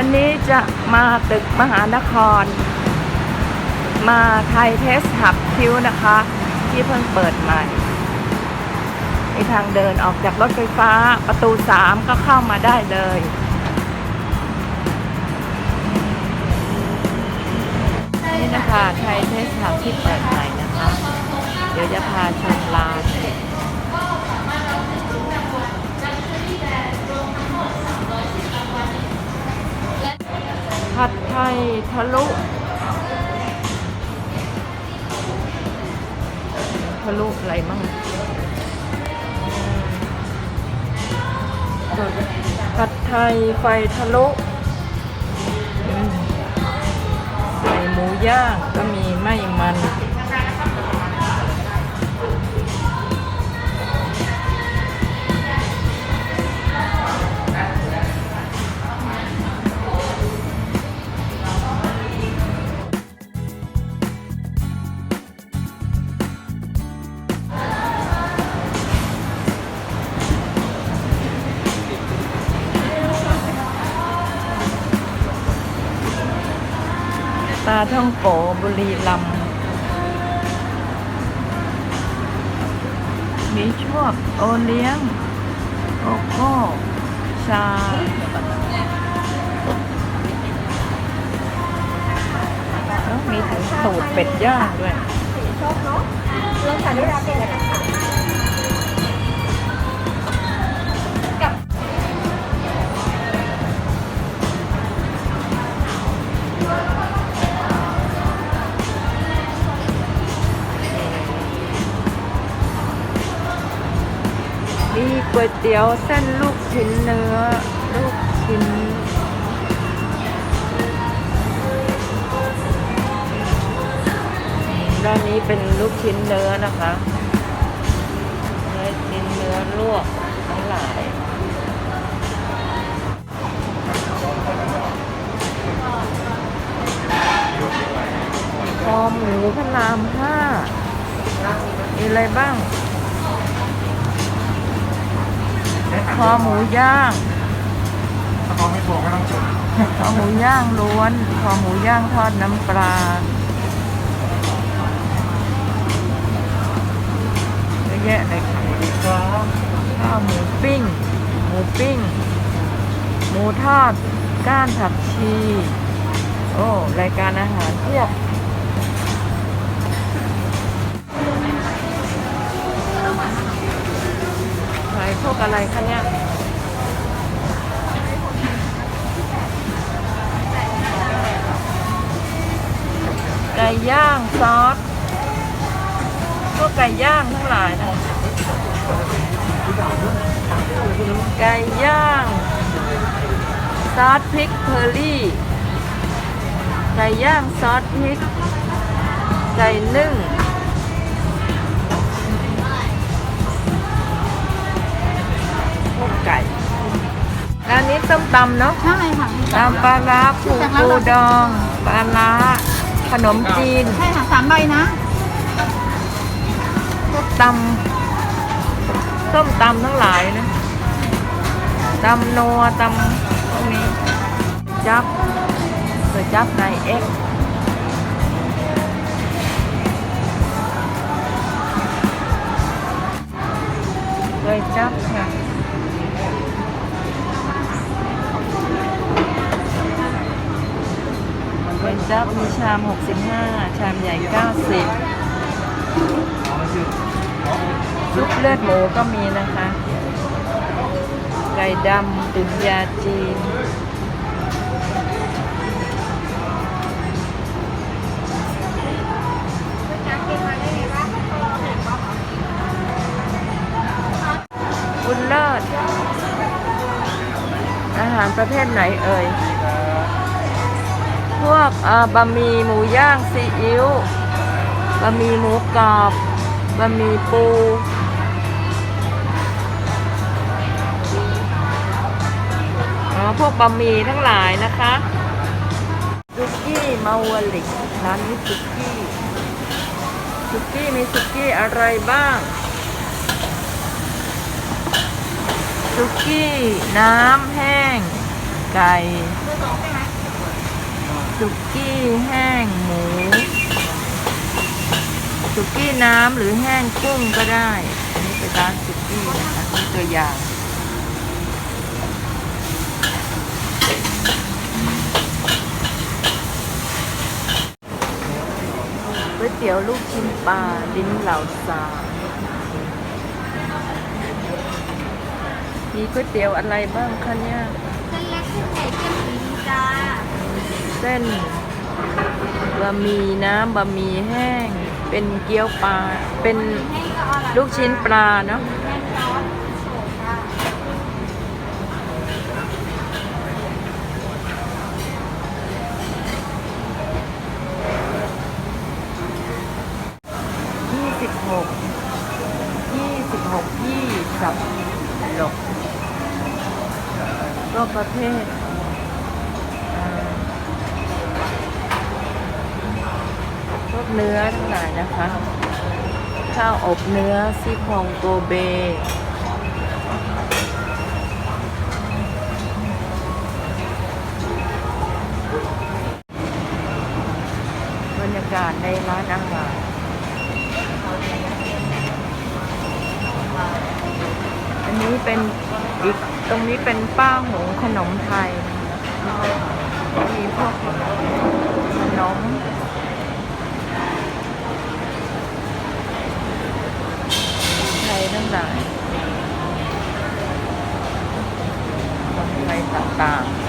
วันนี้จะมาตึกมหานคร มาไทยเทสหับคิวนะคะ ที่เพิ่งเปิดใหม่มีทางเดินออกจากรถไฟฟ้าประตู3ก็เข้ามาได้เลย นี่นะคะไทยเทสหับที่เปิดใหม่นะคะ เดี๋ยวจะพาชม ร้านผัดไทยทะลุทะลุอะไรมั่งผัดไทยไฟทะลุใส่หมูย่างก็มีไม่มัน ท่องโกบุรีลำมีชวงโอเลี้ยง โอโก้ ชาแล้วมีถึงสูตรเป็ดย่างด้วยชอบเนาะลองสั่งด้วยราเป็นนะคะ ก๋วยเตี๋ยวเส้นลูกชิ้นเนื้อ ลูกชิ้นด้านนี้เป็นลูกชิ้นเนื้อนะคะเนื้อชิ้นเนื้อลวกทั้งหลายคอหมูพระรามห้ามีอะไรบ้าง คอหมูย่างถ้าเขาไม่โทรก็ต้องจดคอหมูย่างล้วนคอหมูย่างทอดน้ำปลาเยอะแยะเลยค่ะครับข้าวหมูปิ้ง หมูปิ้ง หมูทอด ก้านผักชี โอ้ รายการอาหารเพียบ ขายพวกอะไรคะเนี่ยไก่ย่างซอสพวกไก่ย่างทั้งหลายนะไก่ย่างซอสพริกเพอร์รี่ ไก่ย่างซอสพริก ไก่นึ่ง ร้านนี้ต้มตำเนาะใช่ค่ะตำปลาร้าปูปูดองปลาร้าขนมจีนใช่ค่ะสามใบนะพวกตำส้มตำทั้งหลายนะตำนัวตำพวกนี้ จับเกิดจับในเอ็กเคยจับค่ะ จับมีชาม 65 ชามใหญ่ 90 ซุปเลือดหมูก็มีนะคะ ไก่ดำตุ๋นยาจีน บุญเลิศอาหารประเภทไหนเอ่ย พวกบะหมี่หมูย่างซีอิ๊วบะหมี่หมูกรอบบะหมี่ปูอ๋อพวกบะหมี่ทั้งหลายนะคะซุกี้มาวลิกร้านนี้ซุกี้ซุกี้มีซุกี้อะไรบ้างซุกี้น้ำแห้ง ไก่ สุกี้แห้งหมู สุกี้น้ำหรือแห้งกุ้งก็ได้ อันนี้เป็นร้านสุกี้นะคะนี่ตัวอย่างก๋วยเตี๋ยวลูกชิ้นปลาลิ้นเหล่าสามีก๋วยเตี๋ยวอะไรบ้างคะเนี่ย เส้นเล็กเส้นใหญ่เส้นหมี่จ้า เส้นบะหมี่น้ำบะหมี่แห้ง เป็นเกี๊ยวปลา เป็นลูกชิ้นปลาเนาะยี่สิบหกยี่สิบหกยี่สิบหกก็ประเภทอ่าพวก เนื้อทั้งหลายนะคะ ข้าวอบเนื้อซี่โครงโกเบบรรยากาศในร้านอาหารอันนี้เป็นอีกตรงนี้เป็นป้าหงขนมไทย มีพวกขนม ทยทั้งหลายขนไทยต่างๆ